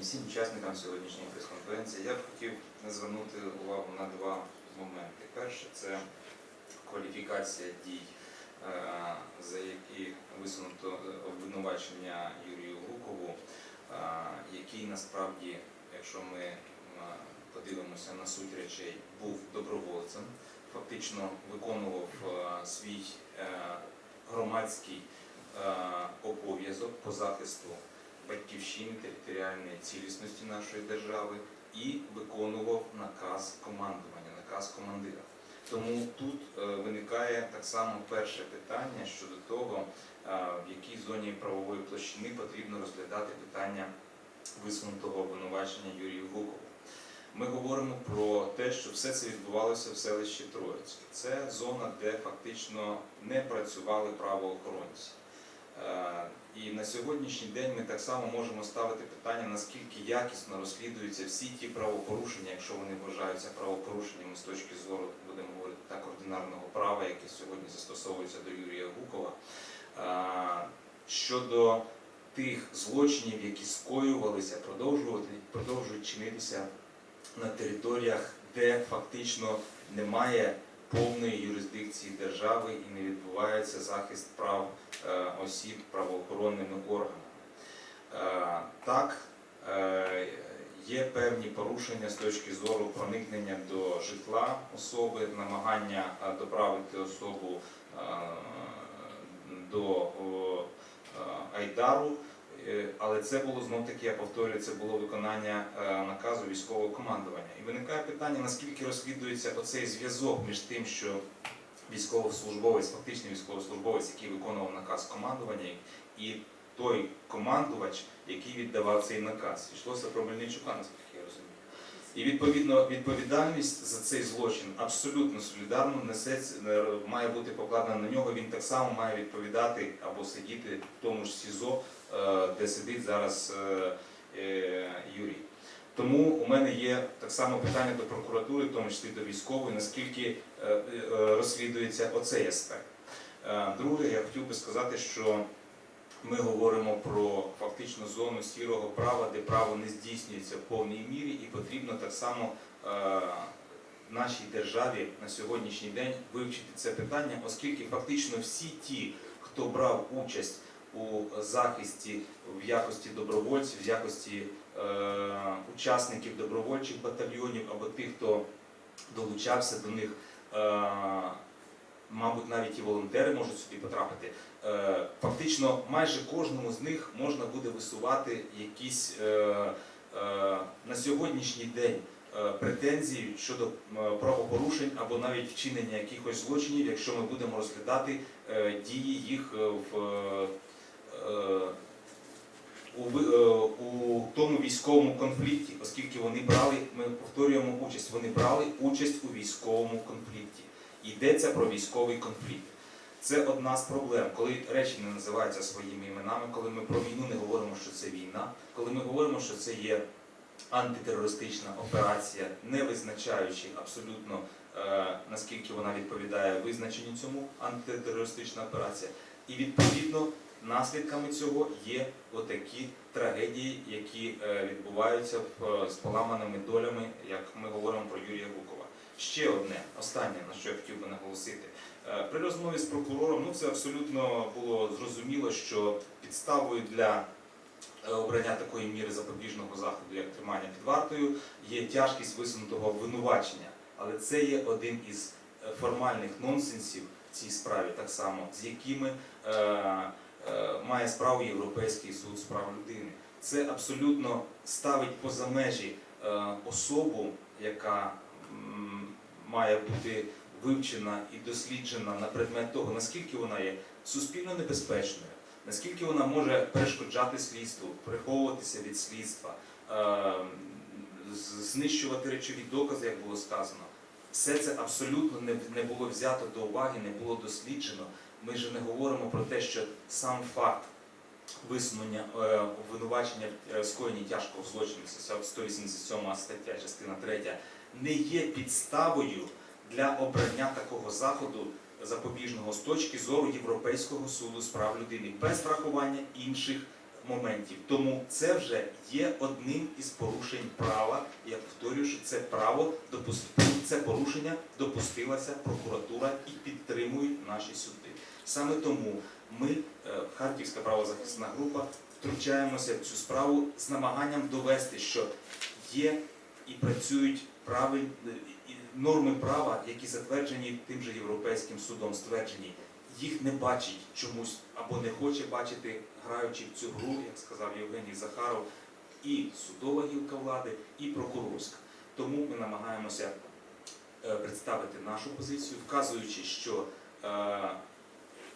і всім учасникам сьогоднішньої прес-конференції. Я б хотів звернути увагу на два моменти. Перше це кваліфікація дій, е, за які висунуто обвинувачення Юрію Гукову, е, який насправді, якщо ми е, подивимося на суть речей, був добровольцем, фактично виконував е, свій е, громадський е, обов'язок по захисту батьківщини, територіальної цілісності нашої держави і виконував наказ командування, наказ командира. Тому тут е, виникає так само перше питання щодо того, е, в якій зоні правової площини потрібно розглядати питання висунутого обвинувачення Юрію Гукову. Ми говоримо про те, що все це відбувалося в селищі Троїцьке. Це зона, де фактично не працювали правоохоронці. Е, І на сьогоднішній день ми так само можемо ставити питання, наскільки якісно розслідуються всі ті правопорушення, якщо вони вважаються правопорушеннями з точки зору, будемо говорити так, ординарного права, яке сьогодні застосовується до Юрія Гукова, Е, щодо тих злочинів, які скоювалися, продовжують чинитися на територіях, де фактично немає повної юрисдикції держави і не відбувається захист прав е, осіб правоохоронними органами. Е, Так, е, є певні порушення з точки зору проникнення до житла особи, намагання доправити особу до Айдару. Е, Але це було знов таки, я повторюю, це було виконання е, наказу військового командування. І виникає питання, наскільки розслідується оцей зв'язок між тим, що військовослужбовець, фактичний військовослужбовець, який виконував наказ командування, і той командувач, який віддавав цей наказ. Йшлося про Мельничука, наскільки. І відповідно відповідальність за цей злочин абсолютно солідарно несеться, е, має бути покладена на нього. Він так само має відповідати або сидіти в тому ж СІЗО, е, де сидить зараз е, Юрій. Тому у мене є так само питання до прокуратури, в тому числі до військової, наскільки розслідується оцей аспект. Друге, я хотів би сказати, що ми говоримо про фактично зону сірого права, де право не здійснюється в повній мірі, і потрібно так само е, нашій державі на сьогоднішній день вивчити це питання, оскільки фактично всі ті, хто брав участь у захисті в якості добровольців, в якості е, учасників добровольчих батальйонів або тих, хто долучався до них. Е, Мабуть, навіть і волонтери можуть сюди потрапити. Е, Фактично, майже кожному з них можна буде висувати якісь е, е, на сьогоднішній день претензії щодо правопорушень або навіть вчинення якихось злочинів, якщо ми будемо розглядати дії їх в у, у тому військовому конфлікті, оскільки вони брали, ми повторюємо участь, вони брали участь у військовому конфлікті. Йдеться про військовий конфлікт. Це одна з проблем, коли речі не називаються своїми іменами, коли ми про війну не говоримо, що це війна, коли ми говоримо, що це є антитерористична операція, не визначаючи абсолютно е, наскільки вона відповідає визначенню цьому антитерористична операція. І відповідно наслідками цього є отакі трагедії, які е, відбуваються в- з поламаними долями, як ми говоримо про Юрія Гукова. Ще одне, останнє, на що я хотів би наголосити. Е, При розмові з прокурором ну це абсолютно було зрозуміло, що підставою для е, обрання такої міри запобіжного заходу, як тримання під вартою, є тяжкість висунутого обвинувачення. Але це є один із е, формальних нонсенсів в цій справі, так само, з якими е, е, має справу Європейський суд з прав людини. Це абсолютно ставить поза межі е, особу, яка має бути вивчена і досліджена на предмет того, наскільки вона є суспільно небезпечною, наскільки вона може перешкоджати слідству, приховуватися від слідства, е, знищувати речові докази, як було сказано. Все це абсолютно не, було взято до уваги, не було досліджено. Ми ж не говоримо про те, що сам факт висунення е, обвинувачення в е, тяжкого злочину, це 187 стаття, частина 3, не є підставою для обрання такого заходу запобіжного з точки зору Європейського суду з прав людини без врахування інших моментів. Тому це вже є одним із порушень права. Я повторюю, що це право допустити це порушення допустилася прокуратура і підтримують наші суди. Саме тому ми, е, Харківська правозахисна група, втручаємося в цю справу з намаганням довести, що є і працюють правиль, норми права, які затверджені тим же Європейським судом, стверджені. Їх не бачить чомусь або не хоче бачити, граючи в цю гру, як сказав Євгеній Захаров, і судова гілка влади, і прокурорська. Тому ми намагаємося е, представити нашу позицію, вказуючи, що е,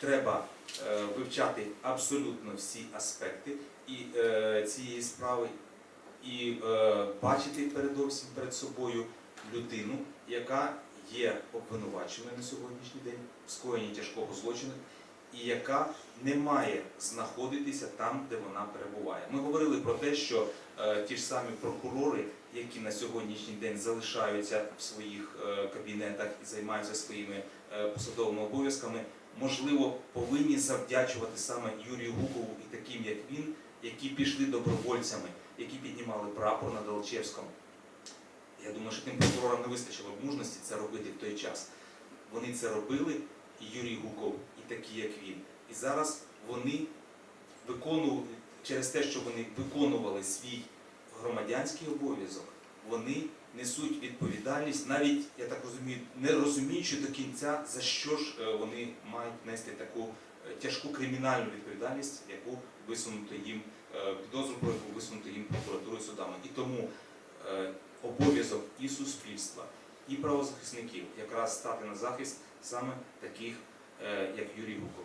треба е, вивчати абсолютно всі аспекти і е, цієї справи, і е, бачити передовсім перед собою людину, яка є обвинуваченою на сьогоднішній день в скоєнні тяжкого злочину, і яка не має знаходитися там, де вона перебуває. Ми говорили про те, що е, ті ж самі прокурори, які на сьогоднішній день залишаються в своїх е, кабінетах і займаються своїми е, посадовими обов'язками, можливо, повинні завдячувати саме Юрію Гукову і таким, як він, які пішли добровольцями, які піднімали прапор над Алчевськом. Я думаю, що тим прокурорам не вистачило б мужності це робити в той час. Вони це робили, і Юрій Гуков, і такі, як він. І зараз вони виконували через те, що вони виконували свій громадянський обов'язок, вони несуть відповідальність, навіть я так розумію, не розуміючи до кінця, за що ж е, вони мають нести таку е, тяжку кримінальну відповідальність, яку висунуто їм е, підозру, про яку висунуто їм прокуратурою судами. І тому обов'язок і суспільства, і правозахисників якраз стати на захист саме таких, як Юрій Гуков.